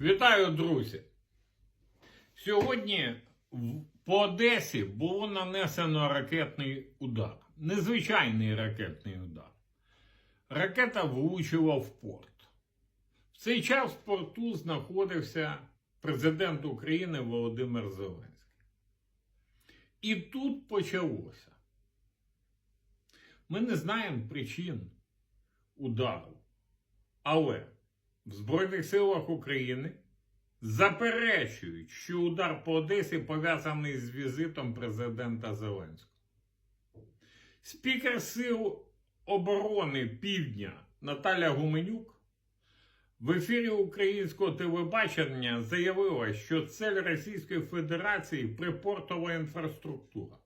Вітаю, друзі! Сьогодні по Одесі було нанесено ракетний удар. Незвичайний ракетний удар. Ракета влучила в порт. В цей час в порту знаходився президент України Володимир Зеленський. І тут почалося. Ми не знаємо причин удару. Але в Збройних силах України заперечують, що удар по Одесі пов'язаний з візитом президента Зеленського. Спікер Сил оборони Півдня Наталя Гуменюк в ефірі українського телебачення заявила, що цель Російської Федерації припортова інфраструктура.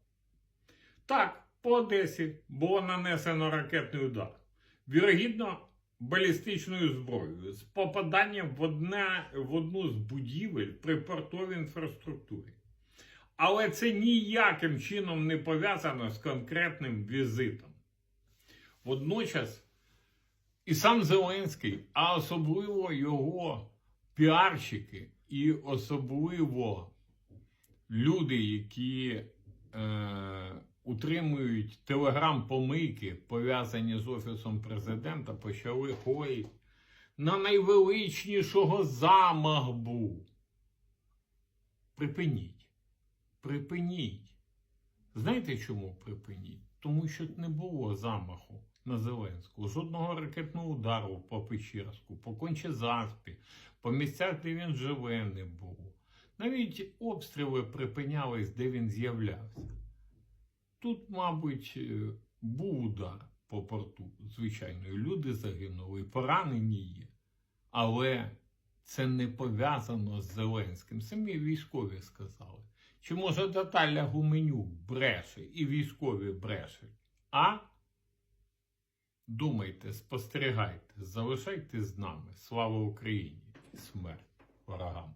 Так, по Одесі було нанесено ракетний удар. Вірогідно, балістичною зброєю з попаданням в, одне, в одну з будівель при портовій інфраструктурі. Але це ніяким чином не пов'язано з конкретним візитом. Водночас і сам Зеленський, а особливо його піарщики, і особливо люди, які е, утримують телеграм-помийки, пов'язані з Офісом президента, почали ходити. На найвеличнішого замах був. Припиніть. Припиніть. Знаєте чому припиніть? Тому що не було замаху на Зеленського. Жодного ракетного удару по Печерську, по Кончезаспі, по місцях, де він живе, не було. Навіть обстріли припинялись, де він з'являвся. Тут, мабуть, е, був удар по порту. Звичайно, люди загинули, поранені є. Але це не пов'язано з Зеленським. Самі військові сказали. Чи може Наталя Гуменюк бреше і військові брешуть? А? Думайте, спостерігайте, залишайтесь з нами. Слава Україні! Смерть ворогам!